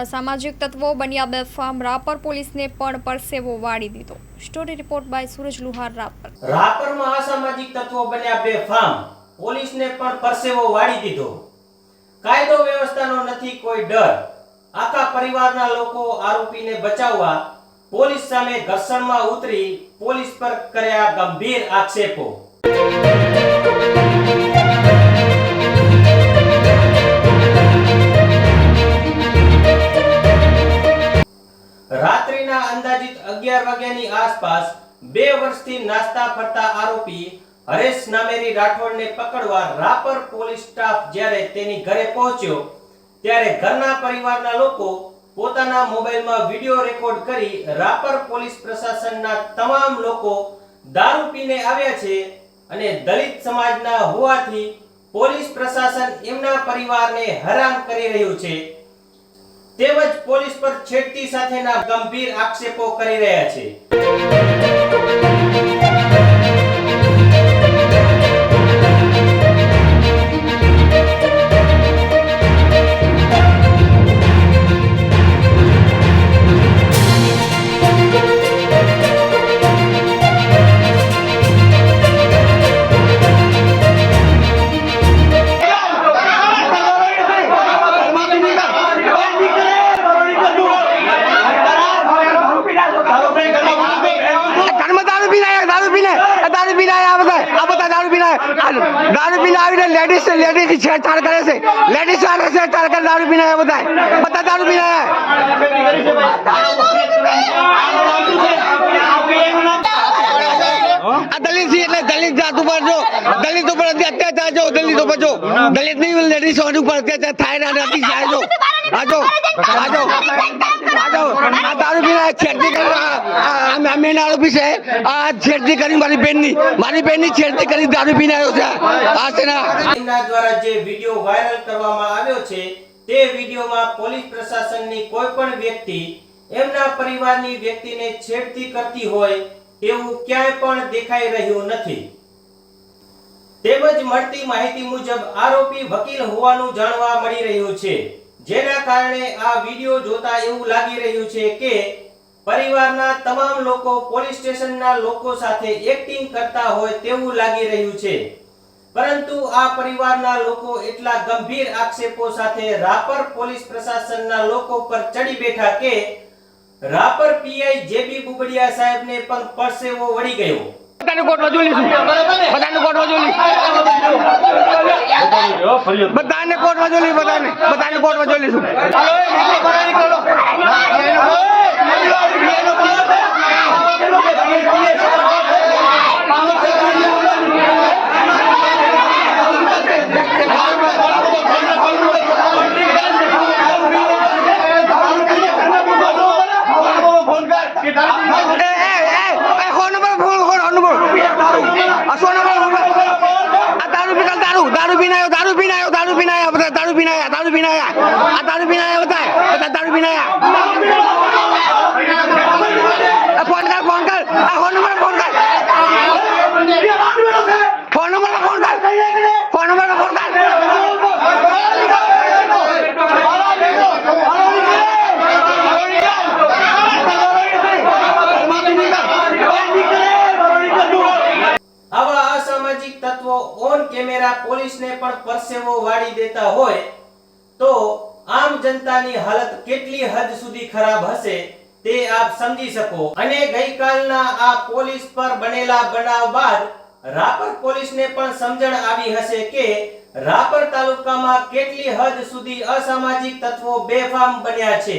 અસામાજિક તત્વો બન્યા બેફામ, રાપર પોલીસને પણ પરસેવો વાળી દીધો. Story report by Suraj Luhar, Rapar. રાપરમાં અસામાજિક તત્વો બન્યા બેફામ, પોલીસને પણ પરસેવો વાળી દીધો. કાયદો વ્યવસ્થાનો નથી કોઈ ડર. આખા પરિવારના લોકો આરોપીને બચાવવા, પોલીસ સામે ઘર્ષણમાં ઉતરી પોલીસ પર કર્યા ગંભીર આક્ષેપો. અંદાજિત અગિયાર વાગ્યાની આસપાસ બે વર્ષથી નાસ્તા ફરતા આરોપી હરેશ નામેરી રાઠોડને પકડવા રાપર પોલીસ સ્ટાફ જ્યારે તેની ઘરે પહોંચ્યો, ત્યારે ઘરના પરિવારના લોકો પોતાના મોબાઈલમાં વીડિયો રેકોર્ડ કરી રાપર પોલીસ પ્રશાસનના તમામ લોકો દારૂ પીને આવ્યા છે અને દલિત સમાજના હોવાથી પોલીસ પ્રશાસન એમના પરિવારને હેરાન કરી રહ્યું છે. તેમજ પોલીસ પર છેડતી સાથેના ગંભીર આક્ષેપો કરી રહ્યા છે. દારૂ से लेडीज की छेड़छाड़ करे से लेडीज સાથે છેડછાડ કરે દારૂ પીને આયા બધા બધા દારૂ પીને આયા આ દલિત છે એટલે દલિત જાત ઉપર જો દલિત ઉપર અત્યાચાર જો દલિત ઉપર જો. દલિત નહીં લેડીઝ ઉપર અત્યાચાર થાય ને અતિ જાય જો. આજો આજો આ ક્યાંય પણ દેખાઈ રહ્યું નથી. તેમજ મળતી માહિતી મુજબ આરોપી વકીલ હોવાનું જાણવા મળી રહ્યું છે. જેના કારણે આ વિડિયો જોતા એવું લાગી રહ્યું છે કે પરિવારના તમામ લોકો પોલીસ સ્ટેશનના લોકો સાથે એક્ટિંગ કરતા હોય તેવું લાગી રહ્યું છે. પરંતુ આ પરિવારના લોકો એટલા ગંભીર આક્ષેપો સાથે રાપર પોલીસ પ્રશાસનના લોકો પર ચડી બેઠા કે રાપર પીઆઈ જેબી બુબડિયા સાહેબને પણ પરસેવો વળી ગયો. બધાને કોર્ટમાં જોઈ લઈશું. બધાને કોર્ટમાં જોઈ લઈશું. બધાને કોર્ટમાં જોઈ લઈશું બધાને. બધાને કોર્ટમાં જોઈ લઈશું એ, એ, એ, એ, phone number phone phone number આ સો નંબર આ દારૂ પીને દારૂ દારૂ પીને આવ્યો દારૂ પીને આવ્યો દારૂ પીને આવ્યા બધા દારૂ પીને આવ્યા દારૂ પીને આવ્યા આ દારૂ પીને આવ્યા દારૂ પીને આ ફોન કર ફોન કર આ ફોન નંબર ફોન કર ફોન નંબર ફોન કર ફોન નંબર ફોન કર આવા અસામાજિક તત્વો ઓન કેમેરા પરસેવો વાળી દેતા હોય, તો આમ જનતાની હાલત કેટલી હદ સુધી ખરાબ હશે તે આપ સમજી શકો. અને ગઈકાલના આ પોલીસ પર બનેલા બનાવ બાદ રાપર પોલીસને પણ સમજણ આવી હશે કે રાપર તાલુકામાં કેટલી હદ સુધી અસામાજિક તત્વો બેફામ બન્યા છે.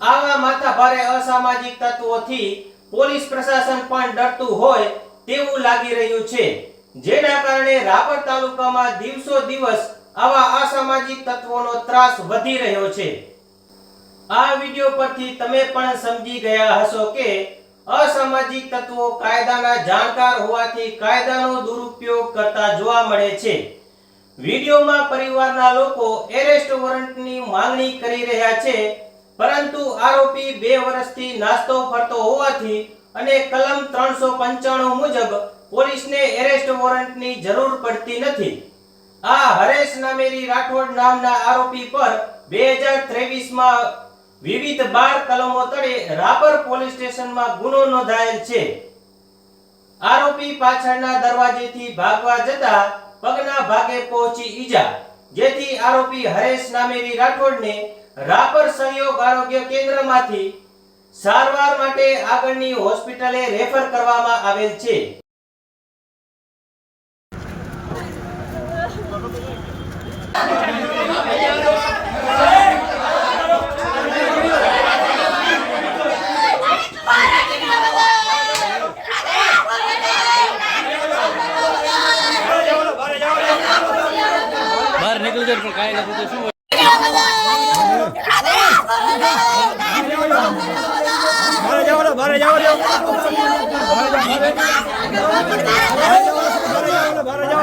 આવા માથાભારે અસામાજિક તત્વોથી પોલીસ પ્રશાસન પણ ડરતું હોય તેવું લાગી રહ્યું છે. જેના કારણે રાપર તાલુકામાં દિવસો દિવસ આવા અસામાજિક તત્વોનો ત્રાસ વધી રહ્યો છે. આ વિડિયો પરથી તમે પણ સમજી ગયા હશો કે અસામાજિક તત્વો કાયદાના જાણકાર હોવાથી કાયદાનો દુરુપયોગ કરતા જોવા મળે છે. વિડિયોમાં પરિવારના લોકો એરેસ્ટ વોરંટની માંગણી કરી રહ્યા છે, પરંતુ આરોપી બે વર્ષથી નાસ્તો ફરતો હોવાથી અને કલમ ત્રણસો પંચાણું મુજબ પોલીસને એરેસ્ટ વોરંટની જરૂર પડતી નથી. આ હરેશ નામેરી રાઠોડ નામના આરોપી પર બે હજાર ત્રેવીસમાં વિવિધ બાર કલમો તળે રાપર પોલીસ સ્ટેશનમાં ગુનો નોંધાયેલ છે. આરોપી પાછળના દરવાજેથી ભાગવા જતા પગના ભાગે પહોંચી ઈજા, જેથી આરોપી હરેશ નામેરી રાઠોડને રાપર સહયોગ આરોગ્ય કેન્દ્રમાંથી સારવાર માટે આગળની હોસ્પિટલે રેફર કરવામાં આવેલ છે. যাও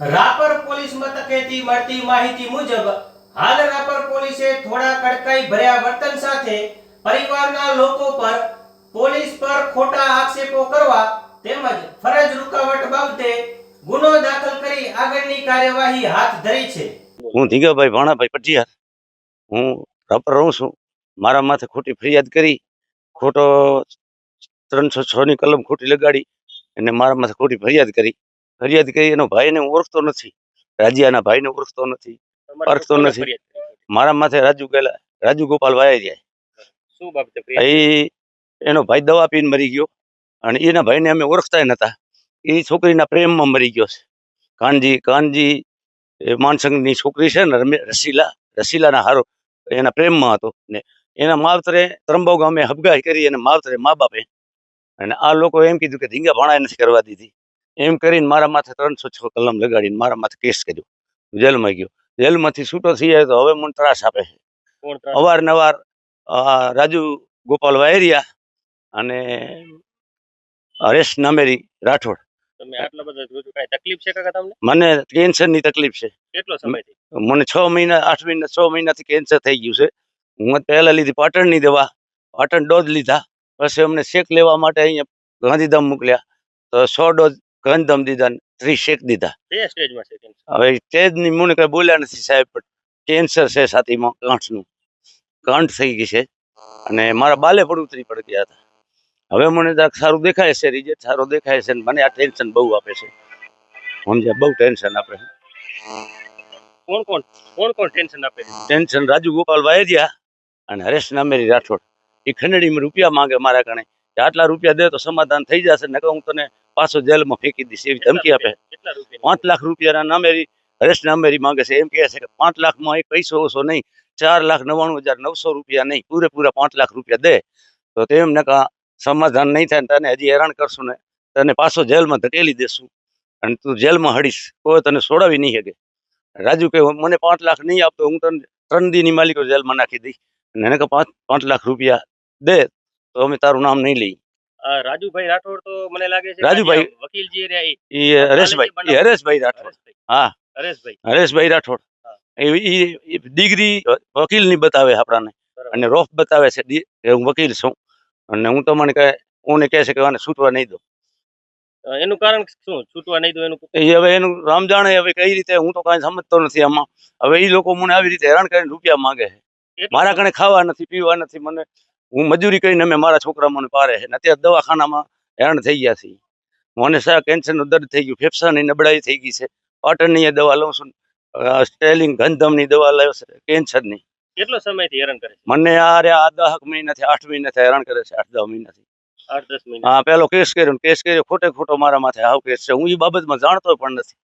રાપર પોલીસ મથકેથી મળતી માહિતી મુજબ, હાલ રાપર પોલીસે થોડા કડકાઈ ભર્યા વર્તન સાથે પરિવારના લોકો પર પોલીસ પર ખોટા આક્ષેપો કરવા તેમજ ફરજ રૂકાવટ બાબતે ગુનો દાખલ કરી આગળની કાર્યવાહી હાથ ધરી છે. હું ધીંગાભાઈ ભાણાભાઈ પટિયાર હું રાપર રહું છું. મારા માથે ખોટી ફરિયાદ કરી ખોટો ત્રણસો છ ની કલમ ખોટી લગાડી અને મારા માથે ખોટી ફરિયાદ કરી. ફરિયાદ કરી એનો ભાઈને હું ઓળખતો નથી. રાજ્યાના ભાઈને ઓળખતો નથી. ઓળખતો નથી. મારા માથે રાજુ ગયેલા રાજુ ગોપાલ વાયા જાય. શું બાબતે એ એનો ભાઈ દવા પીને મરી ગયો. અને એના ભાઈને અમે ઓળખતા નતા. એ છોકરીના પ્રેમમાં મરી ગયો છે. કાનજી કાનજી એ માનસંગની છોકરી છે ને રમે- રસીલા રસીલાના હારો એના પ્રેમમાં હતો ને એના માવતરે ત્રંબાવ ગામે હબગાઈ કરી અને માવતરે મા બાપે અને આ લોકો એમ કીધું કે ધીંગા ભાણા નથી કરવા દીધી. એમ કરીને મારા માથે ત્રણસો છ કલમ લગાડીને મારા માથે કેસ કર્યો. જેલમાં ગયો. જેલમાંથી છૂટો થઈ જાય તો હવે મને ત્રાસ આપે છે? અવારનવાર રાજુ ગોપાલ વાયરિયા અને હરેશ નામેરી રાઠોડ. તમે આટલા બધા જોજો. કાંઈ તકલીફ છે કાકા તમને? મને કેન્સરની તકલીફ છે. કેટલો સમયથી મને છ મહિના આઠ મહિના છ મહિનાથી કેન્સર થઈ ગયું છે. હું પહેલા લીધી પાટણની દવા. પાટણ ડોઝ લીધા. પછી અમને શેક લેવા માટે અહીંયા ગાંધીધામ મોકલ્યા. તો સો ડોઝ ગાંધીધામ દીધા ત્રીસ શેક દીધા. હવે સ્ટેજની મને કઈ બોલ્યા નથી સાહેબ પણ કેન્સર છે છાતીમાં ગાંઠનું. ગાંઠ થઈ ગઈ છે. અને મારા બાલે પણ ઉતરી પડી ગયા હતા. હવે મને સારું દેખાય છે રિઝલ્ટ સારો દેખાય છે મને આ ટેન્શન બહુ આપે છે. સમજ્યા બહુ ટેન્શન આપે છે. કોણ કોણ કોણ કોણ ટેન્શન આપે ટેન્શન રાજુ ગોપાલ વાયરિયા અને હરેશ નામેરી રાઠોડ. એ ખંડણીમાં રૂપિયા માંગે મારા કણે કે આટલા રૂપિયા દે તો સમાધાન થઈ જશે નકર હું તને પાછો જેલમાં ફેંકી દઈશ એવી ધમકી આપે. પાંચ લાખ રૂપિયાના નામેરી હરેશ નામેરી માંગે છે. એમ કહે છે કે પાંચ લાખમાં એક પૈસો ઓછો નહીં. ચાર લાખ નવ્વાણું હજાર નવસો રૂપિયા નહીં. પૂરેપૂરા પાંચ લાખ રૂપિયા દે. તો તેમ નકા સમાધાન નહીં થાય તને હજી હેરાન કરશું ને તને પાછો જેલમાં ધકેલી દેશું. અને તું જેલમાં હડીશ કોઈ તને છોડાવી નહીં શકે. રાજુ કે મને પાંચ લાખ નહીં આપતો હું તને ત્રણ દીની માલિકો જેલમાં નાખી દઈ અને એને કે પાંચ પાંચ લાખ રૂપિયા દે તો અમે તારું નામ નહીં લઈ રાજુભાઈ રાઠોડ તો મને લાગે છે રાજુભાઈ. કે આ વકીલ જે રહ્યા ઈ એ હરેશભાઈ હરેશભાઈ રાઠોડ. હા. હરેશભાઈ. હરેશભાઈ રાઠોડ. એ ડિગ્રી વકીલની બતાવે આપણાને. અને રોફ બતાવે છે હું વકીલ છું. અને હું તમને કહે ઓને કહે છે કે આને છૂટવા નહીં દો. એનું કારણ શું? છૂટવા નહીં દો એનું એ હવે એનું રામ જાણે હવે કઈ રીતે હું તો કાંઈ સમજતો નથી આમાં. હવે એ લોકો મને આવી રીતે હેરાન કરીને રૂપિયા માંગે છે. મારા કણે ખાવા નથી પીવા નથી મને હું મજૂરી કરીને અમે મારા છોકરા મને પારે છે. ને અત્યારે દવાખાનામાં હેરાન થઈ ગયા છે મને સા કેન્સરનું દર્દ થઈ ગયું ફેફસાની નબળાઈ થઈ ગઈ છે. પાટણની એ દવા લઉં છું. સ્ટેલિંગ ગંધમની દવા લાવ્યો છે કેન્સરની. કેટલો સમયથી હેરાન કરે છે? મને આ રે આ દહક મહિનાથી આઠ મહિનાથી હેરાન કરે છે આઠ દહ મહિનાથી. આઠ દસ મહિના. હા પેલો કેસ કર્યો કેસ કર્યો ખોટે ખોટો મારા માથે આવ કેસ છે. હું એ બાબતમાં જાણતો પણ નથી.